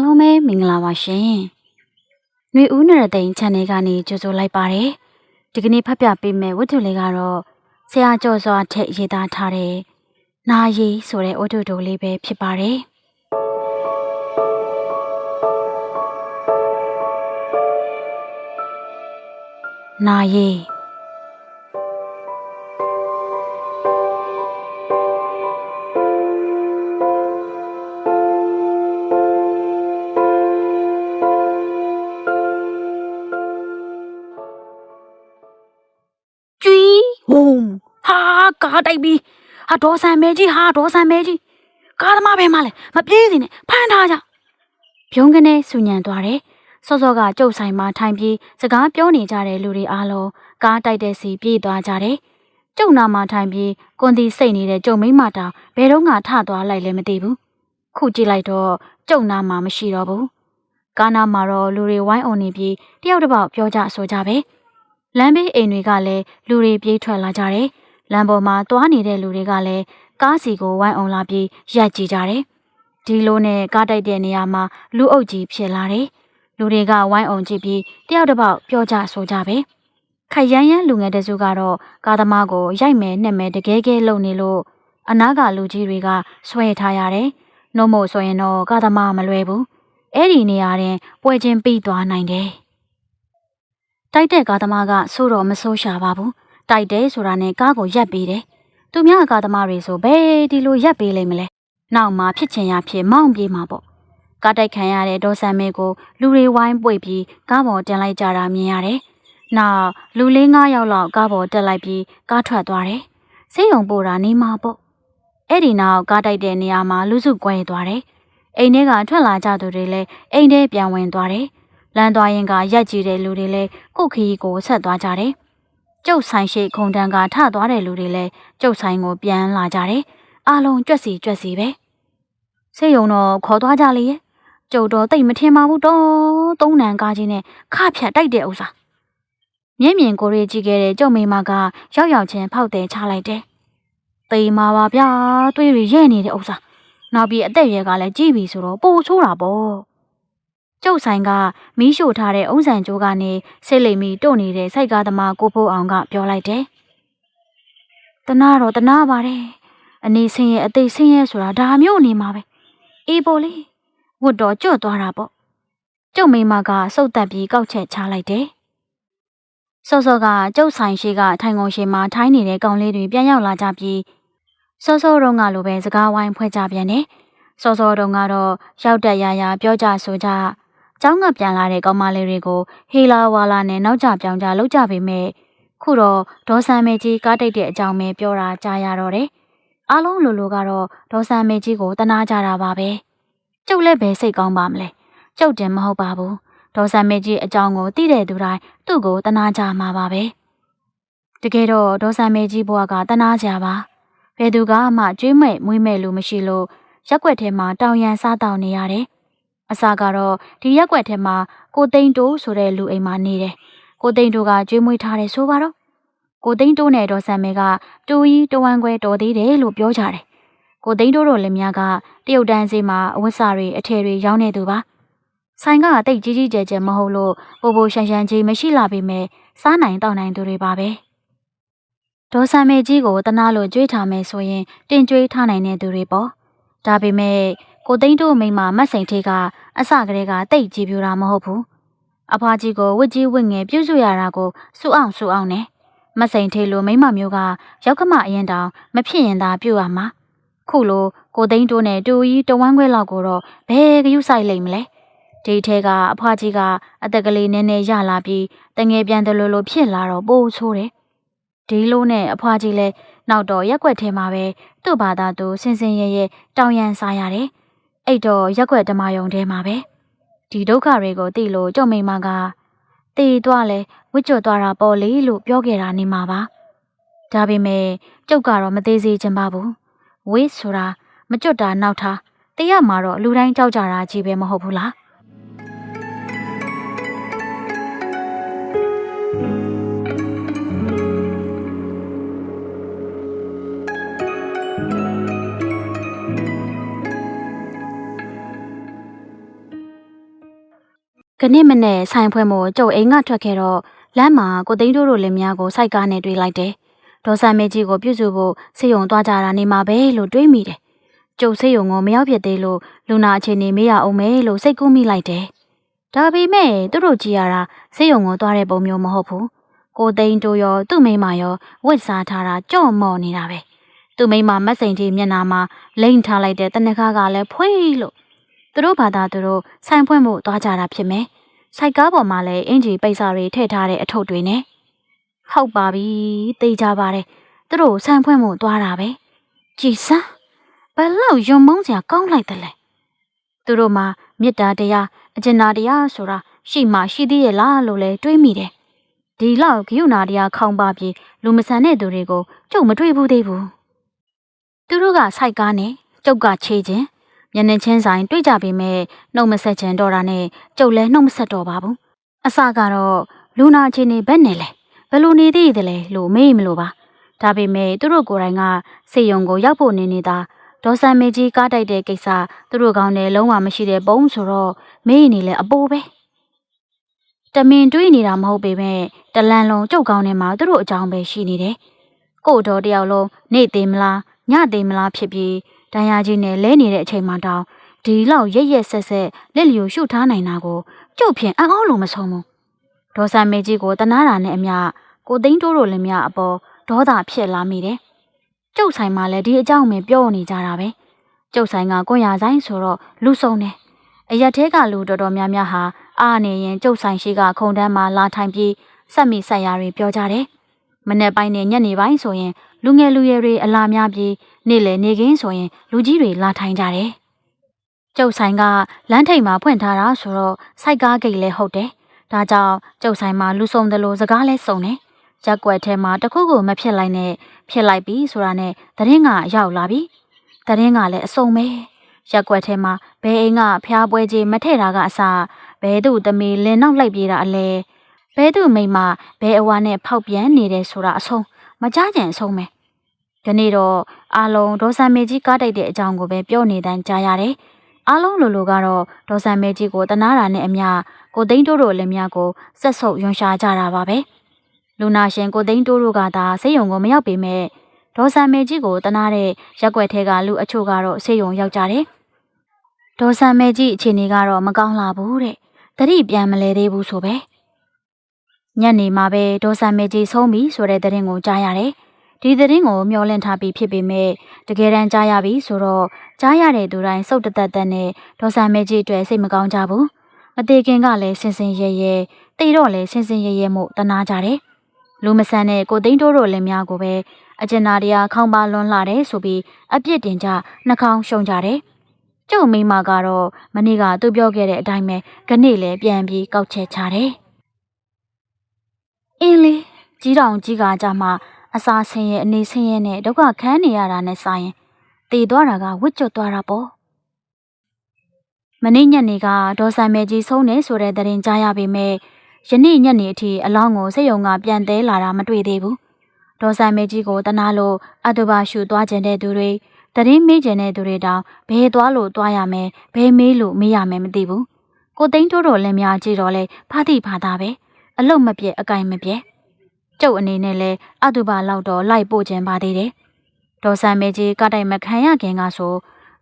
အားလုံးပဲမင်္ဂလာပါရှင်။နှွေဦးနရသိန်း channel ကနေကြိုဆိုလိုက်ပါတယ်။ဒီကနေ့ဖတ်ပြပေးမယ့်ဝတ္ထုလေးကတော့ဆရာကျော်စွာထက်ရေးသားထားတဲ့နာရီဆိုတဲ့ဝတ္ထုတိုလေးပဲဖြစ်ပါတယ်။နာရီ တိုက်ပြီးဟာဒေါ်ဆန်မဲကြီးဟာဒေါ်ဆန်မဲကြီးကားသမားပဲမလဲမပြေးစီနဲ့ဖမ်းထားကြပြုံးကနေဆူညံသွားတယ်စောစောကကျုပ်ဆိုင်မှာထိုင်ပြီးစကားပြောနေကြတဲ့လူတွေအားလုံးကားတိုက်တဲ့စီပြေးသွားကြတယ်ကျုပ်နာမှာထိုင်ပြီးကွန်တီစိတ်နေတဲ့ကျုံမိမတာဘယ်တော့မှထသွားလိုက်လည်းမသိဘူးခုကြည့်လိုက်တော့ကျုံနာမှာမရှိတော့ဘူးကားနာမှာတော့လူတွေဝိုင်းအောင်နေပြီးတယောက်တစ်ပေါက်ပြောကြဆိုကြပဲလမ်းဘေးအိမ်တွေကလည်းလူတွေပြေးထွက်လာကြတယ် လမ်းပေါ်မှာသွားနေတဲ့လူတွေကလည်းကားစီကိုဝိုင်းအောင်လာပြီးရက်ကြည့်ကြတယ်ဒီလိုနဲ့ကားတိုက်တဲ့နေရာမှာလူအုပ်ကြီးဖြစ်လာတယ်လူတွေကဝိုင်းအောင်ကြည့်ပြီးတယောက်တစ်ပေါက်ပြောကြဆိုကြပဲခိုင်ရန်ရန်လူငယ်တစုကတော့ကားသမားကိုရိုက်မယ်နှက်မယ်တကယ်ကဲလုံနေလို့အနားကလူကြီးတွေကဆွဲထားရတယ်။နှုတ်မို့ဆိုရင်တော့ကားသမားမလွယ်ဘူး။အဲ့ဒီနေရာတင်ပွဲချင်းပြီးသွားနိုင်တယ်။တိုက်တဲ့ကားသမားကစိုးတော့မဆိုးရှာပါဘူး။ တိုက်တယ်ဆိုတာနဲ့ကားကိုရက်ပေးတယ်။သူများကားသမားတွေဆိုဘယ်ဒီလိုရက်ပေးလိမ့်မလဲ။နောက်မှဖြစ်ချင်ရဖြစ်မောင်းပြေးမှာပေါ့။ကားတိုက်ခံရတဲ့ဒေါ်ဆန်မဲကိုလူတွေဝိုင်းပွေပြီးကားပေါ်တင်လိုက်ကြတာမြင်ရတယ်။နောက်လူလေး၅ယောက်လောက်ကားပေါ်တက်လိုက်ပြီးကားထွက်သွားတယ်။စိတ်ယုံပို့တာနေမှာပေါ့။အဲ့ဒီနောက်ကားတိုက်တဲ့နေရာမှာလူစုကွဲသွားတယ်။အိမ်ထဲကထွက်လာကြသူတွေလည်းအိမ်ထဲပြန်ဝင်သွားတယ်။လမ်းသွားရင်ကရက်ကြည့်တဲ့လူတွေလည်းကိုယ့်ခရီးကိုဆက်သွားကြတယ်။ ကျုပ်ဆိုင်ရှိခုံတန်းကထသွားတဲ့လူတွေလည်းကျုပ်ဆိုင်ကိုပြန်လာကြတယ်။အားလုံးကြွက်စီကြွက်စီပဲ။စိတ်ယုံတော့ခေါ်သွားကြလေရဲ့။ကျုပ်တော့တိတ်မထင်ပါဘူးတော့။သုံးနံကားချင်းနဲ့ခဖြတ်တိုက်တဲ့ဥစ္စာ။မျက်မြင်ကိုရေးကြည့်ခဲ့တဲ့ကျုပ်မိမကရောက်ရောက်ချင်းဖောက်တယ်ချလိုက်တယ်။တေးမှာပါဗျာ။တွေးရရဲ့နေတဲ့ဥစ္စာ။နောက်ပြီးအသက်အရွယ်ကလည်းကြီးပြီဆိုတော့ပိုဆိုးတာပေါ့။ ကျုပ်ဆိုင်ကမီးရှို့ထားတဲ့အုံးဆန်ကျိုးကနေဆိတ်လိမ်မီတို့နေတဲ့စိုက်ကားသမားကိုဖိုးအောင်ကပြောလိုက်တယ်။တနာတော့တနာပါတယ်။အနေဆင်းရဲ့အသေးဆင်းရဲ့ဆိုတာဒါမျိုးအနေမှာပဲ။အေးပေါ်လေဝတ်တော်ကျွတ်သွားတာပေါ့။ကျုပ်မိမကစုတ်တက်ပြီးကောက်ချက်ချလိုက်တယ်။စောစောကကျုပ်ဆိုင်ရှိကထိုင်ကုန်ရှိမှာထိုင်းနေတဲ့ကောင်လေးတွေပြန်ရောက်လာကြပြီးစောစောတုန်းကလိုပဲစကားဝိုင်းဖွဲ့ကြပြန်တယ်။စောစောတုန်းကတော့ရောက်တက်ရရပြောကြဆိုကြ။ ကျောင်းကပြန်လာတဲ့ကောင်မလေးတွေကိုဟေလာဝါလာနဲ့နောက်ကျပြောင်းကြလောက်ကြပေမဲ့ခုတော့ဒေါ်ဆန်မေကြီးကားတိတ်တဲ့အကြောင်းပဲပြောတာကြားရတော့တယ်။အားလုံးလိုလိုကတော့ဒေါ်ဆန်မေကြီးကိုတနာကြတာပါပဲ။ကျုပ်လည်းပဲစိတ်ကောင်းပါမလဲ။ကျုပ်တင်မဟုတ်ပါဘူး။ဒေါ်ဆန်မေကြီးအကြောင်းကိုသိတဲ့သူတိုင်းသူ့ကိုတနာကြမှာပါပဲ။တကယ်တော့ဒေါ်ဆန်မေကြီးဘဝကတနာကြပါ။ဘယ်သူကမှကြွေးမဲ့မွေးမဲ့လူမရှိလို့ရက်ွက်ထဲမှာတောင်ရန်စားတောင်းနေရတယ်။ အစာကတော့ဒီရက်ွက်ထဲမှာကိုသိန်းတိုးဆိုတဲ့လူအိမ်မှာနေတယ်။ကိုသိန်းတိုးကကြွေးမွေးထားတယ်ဆိုပါတော့။ကိုသိန်းတိုးနဲ့ဒေါ်ဆန်မဲကတူကြီးတဝမ်းခွဲတော်သေးတယ်လို့ပြောကြတယ်။ကိုသိန်းတိုးတို့လည်းများကတရုတ်တန်းစီမှာအဝတ်စားတွေအထည်တွေရောင်းနေသူပါ။ဆိုင်ကတိတ်ကြီးကြီးကျယ်ကျယ်မဟုတ်လို့ပိုပိုရှန်ရှန်ကြီးမရှိလာပေမဲ့စားနိုင်တောက်နိုင်သူတွေပါပဲ။ဒေါ်ဆန်မဲကြီးကိုတနာလို့ကြွေးထားမယ်ဆိုရင်တင်ကြွေးထားနိုင်တဲ့သူတွေပေါ့။ဒါပေမဲ့ကိုသိန်းတို့မိမမတ်စိန်ထေးက အစကတည်းကတိတ်ကြည်ပြူတာမဟုတ်ဘူးအဖွားကြီးကိုဝစ်ကြီးဝစ်ငယ်ပြုစုရတာကိုစူအောင်စူအောင်နဲ့မစိန်ထေးလိုမိမမျိုးကရောက်ကမအရင်တောင်မဖြစ်ရင်သာပြုတ်ရမှာခုလိုကိုသိန်းတိုးနဲ့တူကြီးတဝမ်းခွဲလောက်ကိုတော့ဘယ်ကယူဆိုင်လိမ့်မလဲဒီထဲကအဖွားကြီးကအသက်ကလေးနည်းနည်းရလာပြီးတငယ်ပြန်တယ်လို့လို့ဖြစ်လာတော့ပိုးဆိုးတယ်ဒီလိုနဲ့အဖွားကြီးလည်းနောက်တော့ရက်ွက်ထဲမှာပဲသူ့ဘာသာသူစင်စင်ရဲရဲတောင်းရန်စားရတယ် အဲ့တော့ရက်ွက်ဓမ္မယုံထဲမှာပဲဒီဒုက္ခတွေကိုသိလို့ကြုံမိမကတည်သွားလဲဝစ်ကြွသွားတာပေါ့လေလို့ပြောခဲ့တာနေမှာပါဒါပေမဲ့ကျုပ်ကတော့မသေးစေချင်ပါဘူးဝစ်ဆိုတာမကြွတာနောက်ထားတရားမှာတော့လူတိုင်းကြောက်ကြတာကြီးပဲမဟုတ်ဘူးလား ခဏမနဲ့ဆိုင်ဖွဲမို့ကျုပ်အိမ်ကထွက်ခဲ့တော့လမ်းမှာကိုသိန်းတို့တို့လင်မယားကိုစိုက်ကားနဲ့တွေ့လိုက်တယ်။ဒေါ်ဆန်မေကြီးကိုပြုစုဖို့စေယုံသွားကြတာနေမှာပဲလို့တွေးမိတယ်။ကျုပ်စေယုံကိုမရောက်ဖြစ်သေးလို့လူနာအခြေအနေမေးရအောင်မယ်လို့စိတ်ကူးမိလိုက်တယ်။ဒါပေမဲ့သူတို့ကြည်ရတာစေယုံကိုသွားတဲ့ပုံမျိုးမဟုတ်ဘူး။ကိုသိန်းတို့ရောသူ့မိန်းမရောဝတ်စားထားတာကြော့မော့နေတာပဲ။သူ့မိန်းမမက်စိန်ကြီးမျက်နှာမှာလိမ့်ထားလိုက်တဲ့တနခါကလည်းဖွေးလို့ သူတို့ဘာသာသူတို့ဆိုင်ဖွင့်ဖို့သွားကြတာဖြစ်မယ်။စိုက်ကားပေါ်မှာလည်းအင်ဂျီပိတ်စာတွေထည့်ထားတဲ့အထုပ်တွေနဲ့ဟုတ်ပါပြီသိကြပါတယ်သူတို့ဆိုင်ဖွင့်ဖို့သွားတာပဲကြည်စမ်းဘလောက်ယုံမုန်းစရာကောင်းလိုက်တယ်လေသူတို့မှာမေတ္တာတရားအကျဉ်းနာတရားဆိုတာရှိမှရှိသေးရဲ့လားလို့လဲတွေးမိတယ်ဒီလောက်ဂယုဏတရားခေါင်းပါပြီးလူမဆန်တဲ့သူတွေကိုကျုပ်မတွေ့ဘူးသေးဘူးသူတို့ကစိုက်ကားနဲ့ကျုပ်ကခြေခြင်း မျက်နှာချင်းဆိုင်တွေ့ကြပေမဲ့နှုတ်မဆက်ချင်တော့တာနဲ့ကျုပ်လည်းနှုတ်မဆက်တော့ပါဘူးအစကတော့လူနာချင်းနေဘက်နဲ့လဲဘယ်လိုနေသေးတယ်လဲလို့မေးမလို့ပါဒါပေမဲ့သူတို့ကိုယ်တိုင်ကစေယုံကိုရောက်ဖို့နေနေတာဒေါ်ဆန်မေကြီးကားတိုက်တဲ့ကိစ္စသူတို့ကောင်းတယ်လုံးဝမရှိတဲ့ပုံဆိုတော့မေးနေလဲအပိုးပဲတမင်တွေးနေတာမဟုတ်ပေမဲ့တလန်လုံးကြုတ်ကောင်းထဲမှာသူတို့အကြောင်းပဲရှိနေတယ်ကို့တော်တယောက်လုံးနေသေးမလားညသေးမလားဖြစ်ပြီး ဒဏ်ရာကြီးနဲ့လဲနေတဲ့အချိန်မှတောင်ဒီလောက်ရက်ရက်ဆက်ဆက်လက်လျူရှုထားနိုင်တာကိုကျုပ်ဖြင့်အံ့ဩလို့မဆုံးဘူးဒေါ်ဆန်မေကြီးကိုတနာတာနဲ့အမျှကိုသိန်းတိုးတို့လည်းမြအပေါ်ဒေါသဖြစ်လာမိတယ်ကျုပ်ဆိုင်မှာလည်းဒီအကြောင်းပဲပြောနေကြတာပဲကျုပ်ဆိုင်ကကွန်ရဆိုင်ဆိုတော့လူဆုံးတယ်အရက်သေးကလူတော်တော်များများဟာအားနေရင်ကျုပ်ဆိုင်ရှိကခုံတန်းမှာလာထိုင်ပြီးစက်မိဆက်ရာတွေပြောကြတယ်မနေ့ပိုင်းနဲ့ညနေပိုင်းဆိုရင် လူငယ်လူရွယ်တွေအလာများပြီးနေ့လယ်နေခင်းဆိုရင်လူကြီးတွေလာထိုင်ကြတယ်။ကျုပ်ဆိုင်ကလမ်းထိပ်မှာဖွင့်ထားတာဆိုတော့စိုက်ကားဂိတ်လည်းဟုတ်တယ်။ဒါကြောင့်ကျုပ်ဆိုင်မှာလူစုံတယ်လို့စကားလည်းစုံတယ်။ရက်ွက်ထဲမှာတခုခုမဖြစ်လိုက်နဲ့ဖြစ်လိုက်ပြီဆိုတာနဲ့သတင်းကရောက်လာပြီ။သတင်းကလည်းအစုံပဲ။ရက်ွက်ထဲမှာဘယ်အိမ်ကဖျားပွဲကြီးမထည့်တာကအစားဘဲသူ့သမီးလင်းနောက်လိုက်ပြေးတာအလဲဘဲသူ့မိမဘဲအဝါနဲ့ဖောက်ပြန်နေတယ်ဆိုတာအဆုံး မကြကြင်အဆုံးပဲ။ဒီနေ့တော့အားလုံးဒေါ်ဆန်မေကြီးကားတိုက်တဲ့အကြောင်းကိုပဲပြောနေတန်းကြားရတယ်။အားလုံးလိုလိုကတော့ဒေါ်ဆန်မေကြီးကိုတနာတာနဲ့အမျှကိုသိန်းတိုးတို့လည်းများကိုဆက်ဆုပ်ယွန်ရှာကြတာပါပဲ။လူနာရှင်ကိုသိန်းတိုးတို့ကသာဆေးရုံကိုမရောက်ပေမဲ့ဒေါ်ဆန်မေကြီးကိုတနာတဲ့ရက်ွက်ထဲကလူအချို့ကတော့ဆေးရုံရောက်ကြတယ်။ဒေါ်ဆန်မေကြီးအခြေအနေကတော့မကောင်းလာဘူးတဲ့။တတိပြန်မလဲသေးဘူးဆိုပဲ။ ညနေမှာပဲဒေါ်ဆန်မေကြီးဆုံးပြီဆိုတဲ့သတင်းကိုကြားရတယ်။ဒီသတင်းကိုမျှော်လင့်ထားပြီးဖြစ်ပေမဲ့တကယ်တမ်းကြားရပြီဆိုတော့ကြားရတဲ့သူတိုင်းစုတ်တသက်သက်နဲ့ဒေါ်ဆန်မဲကြီးအတွက်စိတ်မကောင်းကြဘူးမသေးခင်ကလည်းဆင်ဆင်ရဲရဲတေတော့လည်းဆင်ဆင်ရဲရဲမို့တနာကြတယ်လူမဆန်တဲ့ကိုသိန်းတိုးတို့လည်းများကိုပဲအကျဉ်းသားတရားခေါင်းပါလွန်လာတယ်ဆိုပြီးအပြစ်တင်ကြနှာခေါင်းရှုံကြတယ်ကျုပ်မိမကတော့မနေ့ကသူပြောခဲ့တဲ့အတိုင်းပဲခဏလည်းပြန်ပြီးကောက်ချက်ချတယ် အင်းလေကြီးတောင်ကြီးကကြမှာအစာဆင်းရဲအနေဆင်းရဲနဲ့ဒုက္ခခံနေရတာနဲ့ဆိုင်ရင်တည်သွားတာကဝစ်ကျွတ်သွားတာပေါ့မနေ့ညနေကဒေါ်ဆိုင်မဲကြီးဆုံးနေဆိုတဲ့သတင်းကြားရပေမဲ့ယနေ့ညနေအထိအလောင်းကိုစိတ်ယုံကပြန်သေးလာတာမတွေ့သေးဘူးဒေါ်ဆိုင်မဲကြီးကိုတနာလို့အတူပါရှူသွားခြင်းတဲ့သူတွေတရင်မေးခြင်းတဲ့သူတွေတောင်ဘယ်သွားလို့သွားရမယ်ဘယ်မေးလို့မေးရမယ်မသိဘူးကိုသိန်းတိုးတော်လည်းများကြည့်တော့လဲဖားတိဖားသားပဲ အလုတ်မပြက်အကင်မပြက်ကျုပ်အနေနဲ့လည်းအတုပါလောက်တော့လိုက်ပို့ခြင်းပါသေးတယ်။ဒေါ်ဆန်မေကြီးကတိုင်မခံရခင်ကဆို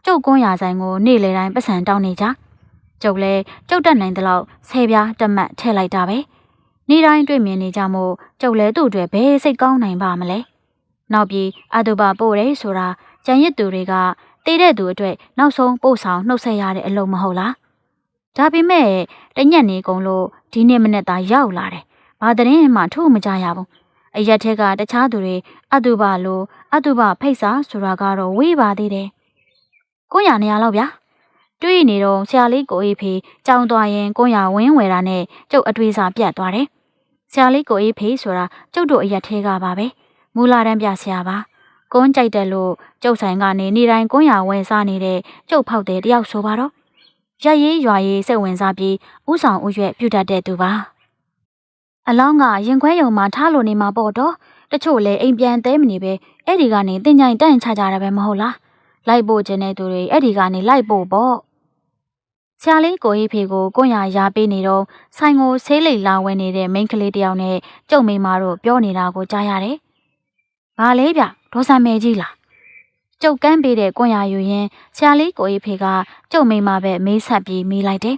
ကျုပ်ကွန်းရဆိုင်ကိုနေ့လေတိုင်းပတ်စံတောင်းနေကြ။ကျုပ်လည်းကျုပ်တက်နိုင်တဲ့လောက်ဆယ်ပြားတက်မှတ်ထည့်လိုက်တာပဲ။နေ့တိုင်းတွေ့မြင်နေကြမို့ကျုပ်လည်းသူ့အတွက်ဘယ်စိတ်ကောင်းနိုင်ပါမလဲ။နောက်ပြီးအတုပါပို့တယ်ဆိုတာကြံရစ်သူတွေကတေးတဲ့သူအတွက်နောက်ဆုံးပို့ဆောင်နှုတ်ဆက်ရတဲ့အလုပ်မဟုတ်လား။ဒါပေမဲ့တညက်နေကုန်လို့ ဒီနေ့မနေ့သားရောက်လာတယ်ဘာသတင်းမှထို့မကြရဘူးအရက်ထက်ကတခြားသူတွေအတုပလိုအတုပဖိတ်စာဆိုတာကတော့ဝေးပါသေးတယ်ကိုရနေရလောက်ဗျာတွေ့နေတော့ဆရာလေးကိုအေးဖေးကြောင်သွားရင်ကိုရဝင်းဝယ်တာနဲ့ကျုပ်အတွေ့စာပြတ်သွားတယ်ဆရာလေးကိုအေးဖေးဆိုတာကျုပ်တို့အရက်ထဲကပါပဲမူလာတန်းပြဆရာပါကွန်းကြိုက်တယ်လို့ကျုပ်ဆိုင်ကနေနေတိုင်းကွန်းရဝယ်စားနေတဲ့ကျုပ်ဖောက်တဲ့တယောက်ဆိုပါတော့ ရရေးရွာရေးစိတ်ဝင်စားပြီးဥဆောင်ဥရွက်ပြုတ်တတ်တဲ့သူပါအလောင်းကရင်ခွဲယုံမှာထားလို့နေမှာပေါ့တော့တချို့လဲအိမ်ပြန်သေးမနေပဲအဲ့ဒီကနေတင်ကြိုင်တန့်ချကြတာပဲမဟုတ်လားလိုက်ဖို့ခြင်းတဲ့သူတွေအဲ့ဒီကနေလိုက်ဖို့ပေါ့ဆရာလေးကိုကြီးဖေကိုကွန်ရရာပေးနေတော့ဆိုင်ကိုဆေးလိတ်လာဝင်နေတဲ့မိန်းကလေးတယောက်နဲ့ကျုံမိန်းမတို့ပြောနေတာကိုကြားရတယ်။ဘာလဲဗျဒေါ်ဆန်မဲကြီးလား။ ကျုပ်ကန်းပေးတဲ့ကွန်ရယူရင်ဆရာလေးကိုကြီးဖေကကျုံမိန်းမပဲမေးဆက်ပြီးမေးလိုက်တယ်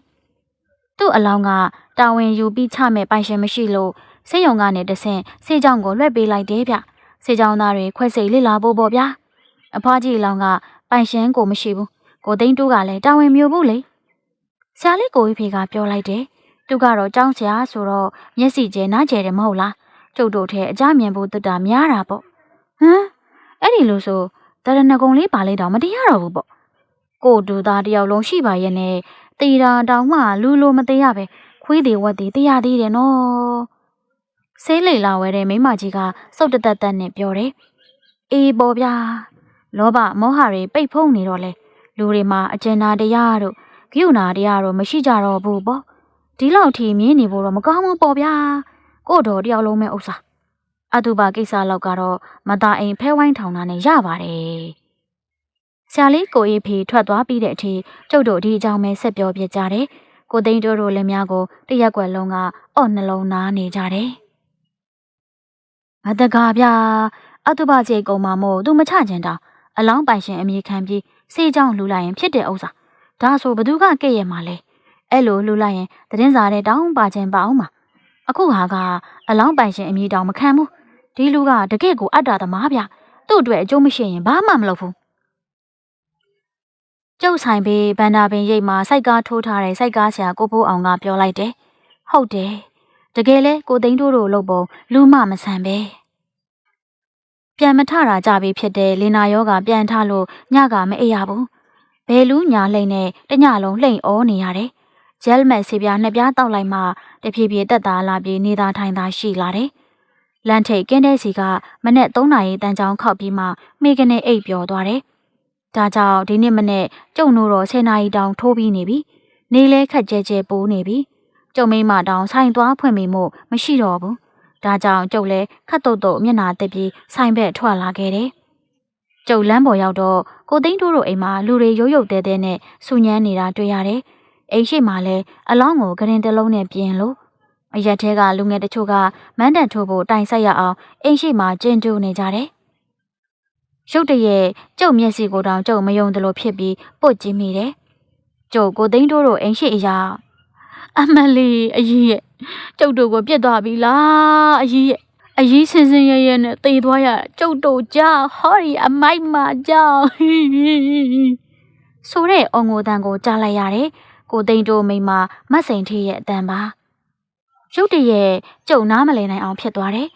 ။သူ့အလောင်းကတာဝန်ယူပြီးချမဲ့ပိုင်ရှင်မရှိလို့စေယုံကနေတဆင့်စေချောင်းကိုလွှဲပေးလိုက်တယ်ဗျ။စေချောင်းသားတွေခွဲစိတ်လစ်လာဖို့ပေါ့ဗျာ။အဖွားကြီးအလောင်းကပိုင်ရှင်ကိုမရှိဘူး။ကိုသိန်းတူးကလည်းတာဝန်မျိုးဘူးလေ။ဆရာလေးကိုကြီးဖေကပြောလိုက်တယ်။သူကတော့ကြောင်းဆရာဆိုတော့မျက်စိကျဲနားကျဲတယ်မဟုတ်လား။ကျုပ်တို့ထဲအကြမြင်ဖို့တက်တာများတာပေါ့။ဟမ်အဲ့ဒီလိုဆို တရဏဂုံလေးပါလေးတော့မတရားတော့ဘူးပေါ့။ကိုဒူသားတယောက်လုံးရှိပါရဲ့နဲ့တေတာတောင်မှလူလိုမသေးရပဲခွေးသေးဝက်သေးတရားသေးတယ်နော်။ဆေးလိတ်လာဝဲတဲ့မိမကြီးကစုတ်တသက်သက်နဲ့ပြောတယ်။အေးပေါ်ဗျာ။လောဘမောဟတွေပိတ်ဖုံးနေတော့လေလူတွေမှာအကျဉ်းနာတရားတို့ဂိယူနာတရားတို့မရှိကြတော့ဘူးပေါ့ဒီလောက်ထိမြင်နေဖို့တော့မကောင်းဘူးပေါ့ဗျာကို့တော်တယောက်လုံးမဲ့ဥစ္စာ အတုပါကိစ္စလောက်ကတော့မသားအိမ်ဖဲဝိုင်းထောင်တာနဲ့ရပါတယ်ဆရာလေးကိုအေးဖေထွက်သွားပြီးတဲ့အထိကျုပ်တို့ဒီအကြောင်းပဲဆက်ပြောပြကြတယ်ကိုသိန်းတို့တို့လည်းများကိုတရက်ွက်လုံးကအော့နှလုံးနားနေကြတယ်မတကားဗျာအတုပါကြေကုံမမို့သူမချကျင်တာအလောင်းပိုင်ရှင်အမိခံပြီးစေးကြောင်းလှူလိုက်ရင်ဖြစ်တဲ့ဥစ္စာဒါဆိုဘသူကကဲ့ရဲ့မှာလဲအဲ့လိုလှူလိုက်ရင်သတင်းစာတဲ့တောင်းပါခြင်းပါအောင်ပါအခုဟာကအလောင်းပိုင်ရှင်အမိတောင်မခံဘူး ဒီလူကတကယ့်ကိုအတ္တသမားဗျသူ့အတွက်အကျိုးမရှိရင်ဘာမှမလုပ်ဘူးကျုပ်ဆိုင်ဘေးဗန္ဒာပင်ရိပ်မှာစိုက်ကားထိုးထားတဲ့စိုက်ကားဆရာကိုဖိုးအောင်ကပြောလိုက်တယ်ဟုတ်တယ်တကယ်လဲကိုသိန်းတို့တို့လုပ်ပုံလူမမဆန်ပဲပြန်မထတာကြပြီဖြစ်တဲ့လင်နာယောဂပြန်ထလို့ညကမအိပ်ရဘူးဘယ်လူညာလှိမ့်နဲ့တညလုံးလှိမ့်ဩနေရတယ်။ဂျယ်မက်ဆေးပြားနှစ်ပြားတောက်လိုက်မှတဖြည်းဖြည်းတက်သားလာပြီးနေသားထိုင်သားရှိလာတယ်။ လန်ထိတ်ကင်းတဲ့စီကမနေ့3နာရီတန်းချောင်းခောက်ပြီးမှမိကနေအိပ်ပျော်သွားတယ်။ဒါကြောင့်ဒီနေ့မနေ့ကျုံတို့တော့10နာရီတောင်ထိုးပြီးနေပြီ။နေလဲခက်ကြဲကြဲပိုးနေပြီ။ကျုံမိမတောင်ဆိုင်သွားဖွင့်မိမို့မရှိတော့ဘူး။ဒါကြောင့်ကျုပ်လဲခတ်တုတ်တုတ်မျက်နာတက်ပြီးဆိုင်ဘက်ထွက်လာခဲ့တယ်။ကျုပ်လမ်းပေါ်ရောက်တော့ကိုသိန်းတို့တို့အိမ်မှာလူတွေရုပ်ရုပ်တဲတဲနဲ့ဆူညမ်းနေတာတွေ့ရတယ်။အိမ်ရှိမှလည်းအလောင်းကိုဂရင်တစ်လုံးနဲ့ပြင်လို့ အရက်ထဲကလူငယ်တချို့ကမန်းတန်ထိုးဖို့တိုင်ဆက်ရအောင်အိမ်ရှိမှကျင်းကျူနေကြတယ်။ရုတ်တရက်ကျုပ်မျက်စိကိုတောင်ကျုပ်မယုံသလိုဖြစ်ပြီးပုတ်ကြည့်မိတယ်။ကျုပ်ကိုသိန်းတို့တို့အိမ်ရှိအရာအမလီအကြီးရဲ့ကျုပ်တို့ကိုပြစ်သွားပြီလားအကြီးရဲ့အရေးစင်စင်ရဲရဲနဲ့တေသွားရကျုပ်တို့ကြောင့်ဟောဒီအမိုက်မှာကြောင့်ဆိုတဲ့အော်ငိုတန်ကိုကြားလိုက်ရတယ်ကိုသိန်းတို့မိမမတ်စိန်ထေးရဲ့အတန်ပါ ရုတ်တရက်ကျုံနားမလည်နိုင်အောင်ဖြစ်သွားတယ်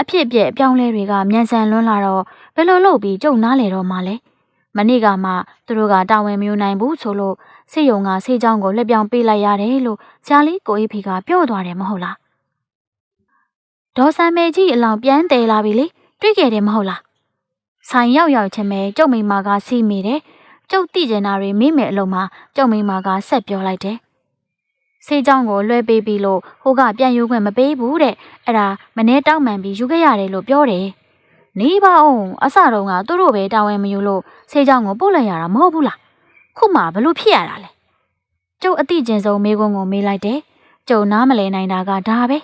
အဖြစ်အပျက်အပြောင်းလဲတွေကမြန်ဆန်လွန်းလာတော့ဘယ်လိုလုပ်ပြီးကျုံနားလေတော့မှလဲမနေ့ကမှသူတို့ကတာဝန်မယူနိုင်ဘူးဆိုလို့စေယုံကစေချောင်းကိုလက်ပြောင်းပေးလိုက်ရတယ်လို့ဇာလီကိုအေးဖေကပြောသွားတယ်မဟုတ်လားဒေါ်ဆန်မဲကြီးအလောင်ပြန်တယ်လာပြီလေတွေ့ခဲ့တယ်မဟုတ်လားဆိုင်ရောက်ရောက်ချင်းပဲကျုပ်မိမကစီးမိတယ်ကျုပ်တိကျင်တာတွေမိမယ်အလုံးမှာကျုပ်မိမကဆက်ပြောလိုက်တယ် ဆေးကြောင်းကိုလွှဲပေးပြီးလို့ဟိုကပြန်ယူခွင့်မပေးဘူးတဲ့အဲ့ဒါမနေ့တောက်မှန်ပြီးယူခဲ့ရတယ်လို့ပြောတယ်နေပါအောင်အစတုန်းကသူတို့ပဲတာဝန်မယူလို့ဆေးကြောင်းကိုပို့လိုက်ရတာမဟုတ်ဘူးလားခုမှဘလို့ဖြစ်ရတာလဲကျုပ်အတိကျင်ဆုံးမေးခွန်းကိုမေးလိုက်တယ်ကျုံနားမလဲနိုင်တာကဒါပဲ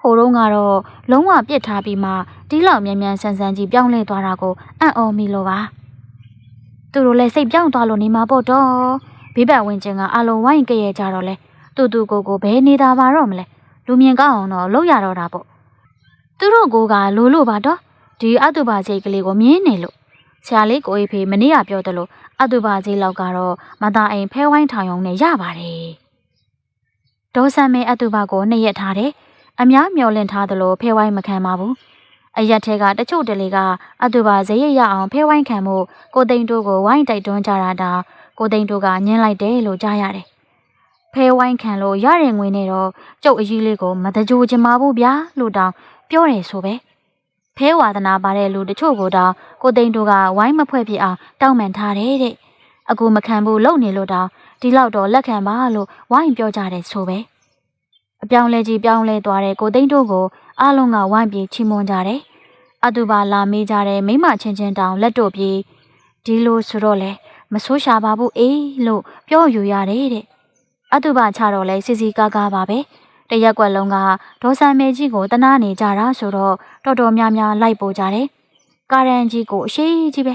ဟိုတုန်းကတော့လုံးဝပြစ်ထားပြီးမှဒီလောက်မြန်မြန်ဆန်ဆန်ကြီးပြောင်းလဲသွားတာကိုအံ့ဩမိလို့ပါသူတို့လည်းစိတ်ပြောင်းသွားလို့နေမှာပေါ့တော့ဘေးဘက်ဝင်ချင်းကအလုံးဝိုင်းကြရဲ့ကြတော့လဲ တူတူကိုကိုဘဲနေတာပါတော့မလဲလူမြင်ကောင်းအောင်တော့လုပ်ရတော့တာပေါ့သူတို့ကိုကလိုလို့ပါတော့ဒီအတုပါစိတ်ကလေးကိုမြင်းနေလို့ဆရာလေးကိုအေးဖေမနေ့ကပြောတယ်လို့အတုပါစိတ်လောက်ကတော့မသားအိမ်ဖဲဝိုင်းထောင်ရုံနဲ့ရပါတယ်ဒေါ်ဆန်မဲအတုပါကိုနှစ်ရက်ထားတယ်အများမျောလင့်ထားသလိုဖဲဝိုင်းမခံပါဘူးအရက်ထဲကတချို့တလေကအတူပါဇေရရအောင်ဖဲဝိုင်းခံမှုကိုသိန်းတို့ကိုဝိုင်းတိုက်တွန်းကြတာဒါကိုသိန်းတို့ကညင်းလိုက်တယ်လို့ကြားရတယ် ဖဲဝိုင်းခံလို့ရရင်ငွေနဲ့တော့ကျုပ်အကြီးလေးကိုမတကြိုချင်ပါဘူးဗျာလို့တောင်ပြောတယ်ဆိုပဲဖဲဝါသနာပါတဲ့လူတချို့ကိုတောင်ကိုသိန်းတို့ကဝိုင်းမဖွဲ့ပြအောင်တောင်းပန်ထားတယ်တဲ့အခုမခံဘူးလုံနေလို့တောင်ဒီလောက်တော့လက်ခံပါလို့ဝိုင်းပြောကြတယ်ဆိုပဲအပြောင်းလဲကြီးပြောင်းလဲသွားတဲ့ကိုသိန်းတို့ကိုအားလုံးကဝိုင်းပြေချီးမွမ်းကြတယ်။အတူပါလာမေးကြတဲ့မိမချင်းချင်းတောင်လက်တို့ပြေဒီလိုဆိုတော့လေမဆိုးရှာပါဘူးအေးလို့ပြောယူရတယ်တဲ့ အတုပချတော့လဲစီစီကားကားပါပဲတရက်ကွက်လုံးကဒေါ်ဆန်မဲကြီးကိုတနာနေကြတာဆိုတော့တော်တော်များများလိုက်ပို့ကြတယ်ကာရန်ကြီးကိုအရှိကြီးပဲ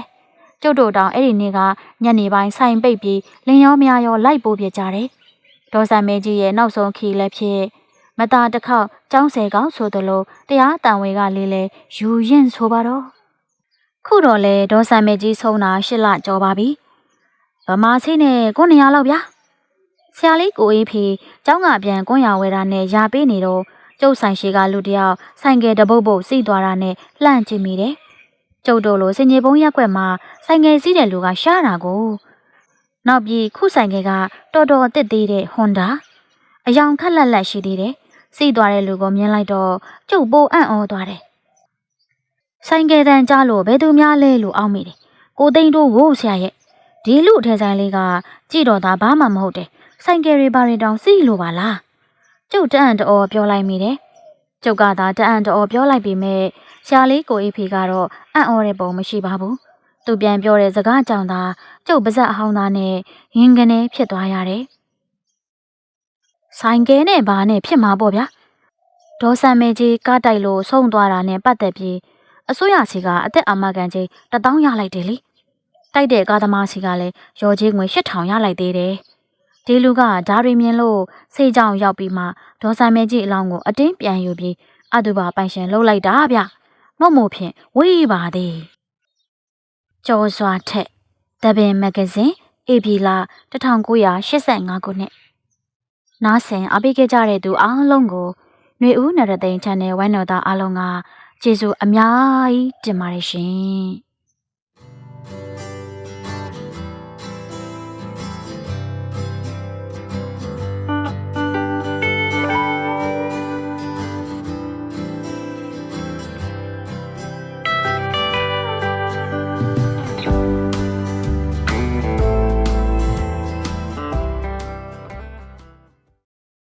ကျုပ်တို့တောင်အဲ့ဒီနေ့ကညနေပိုင်းဆိုင်ပိတ်ပြီးလင်ရောမယားရောလိုက်ပို့ပြကြတယ်ဒေါ်ဆန်မဲကြီးရဲ့နောက်ဆုံးခီလည်းဖြစ်မသားတစ်ခေါက်ចောင်းဆယ်ကောင်ဆိုသလိုတရားတန်ဝေကလေးလဲယူရင်ဆိုပါတော့ခုတော့လေဒေါ်ဆန်မဲကြီးဆုံးတာရှစ်လကျော်ပါပြီဗမာစီနဲ့ကိုနေရလောက်ဗျာ ဆရာလေးကိုအေးဖေကျောင်းကပြန်ကွန်ရဝဲတာနဲ့ယာပေးနေတော့ကျုပ်ဆိုင်ရှိကလူတယောက်ဆိုင်ကယ်တပုတ်ပုတ်စီးသွားတာနဲ့လှန့်ကြည့်မိတယ်။ကျုပ်တို့လိုစင်ကြီးဘုံရက်ွက်မှာဆိုင်ကယ်စီးတဲ့လူကရှားတာကိုနောက်ပြီးခုဆိုင်ကယ်ကတော်တော်တစ်သေးတဲ့ဟွန်ဒါအယောင်ခက်လက်လက်ရှိသေးတယ်။စီးသွားတဲ့လူကိုမြင်လိုက်တော့ကျုပ်ပိုအံ့ဩသွားတယ်။ဆိုင်ကယ်တန်ကြားလို့ဘယ်သူများလဲလို့အောက်မိတယ်။ကိုသိန်းတို့ကိုဆရာရဲ့ဒီလူထဲဆိုင်လေးကကြည့်တော့တာဘာမှမဟုတ်တယ်။ ဆိုင်ကယ်တွေဘာတွေတောင်စီးလို့ပါလားကျုပ်တအံ့တော်ပြောလိုက်မိတယ်ကျုပ်ကသာတအံ့တော်ပြောလိုက်ပေမဲ့ရှားလေးကိုအေးဖေကတော့အံ့ဩတဲ့ပုံမရှိပါဘူးသူပြန်ပြောတဲ့စကားကြောင့်သာကျုပ်ပါဇက်အဟောင်းသားနဲ့ရင်ကနေဖြစ်သွားရတယ်ဆိုင်ကယ်နဲ့ဘာနဲ့ဖြစ်မှာပေါ့ဗျာဒေါ်ဆန်မေကြီးကားတိုက်လို့ဆုံးသွားတာနဲ့ပတ်သက်ပြီးအစိုးရစီကအသက်အာမခံကြီးတထောင်ရလိုက်တယ်လေတိုက်တဲ့ကားသမားစီကလည်းရော်ကြီးငွေ8000ရလိုက်သေးတယ် ဒီလူကဓာရီမြင်လို့စိတ်ကြောင်ရောက်ပြီးမှဒေါ်ဆန်မဲကြီးအလောင်းကိုအတင်းပြန်ယူပြီးအတူပါပိုင်ရှင်လှုပ်လိုက်တာဗျမုံမို့ဖြင့်ဝေးပါသည်ကျော်စွာထက်တပင်မဂ္ဂဇင်းဧပြီလ1985ခုနှစ်နားဆင်အပိခဲ့ကြတဲ့သူအားလုံးကိုຫນွေဦးနရသိန်း channel ဝိုင်းတော်သားအားလုံးကကျေးဇူးအများကြီးတင်ပါတယ်ရှင်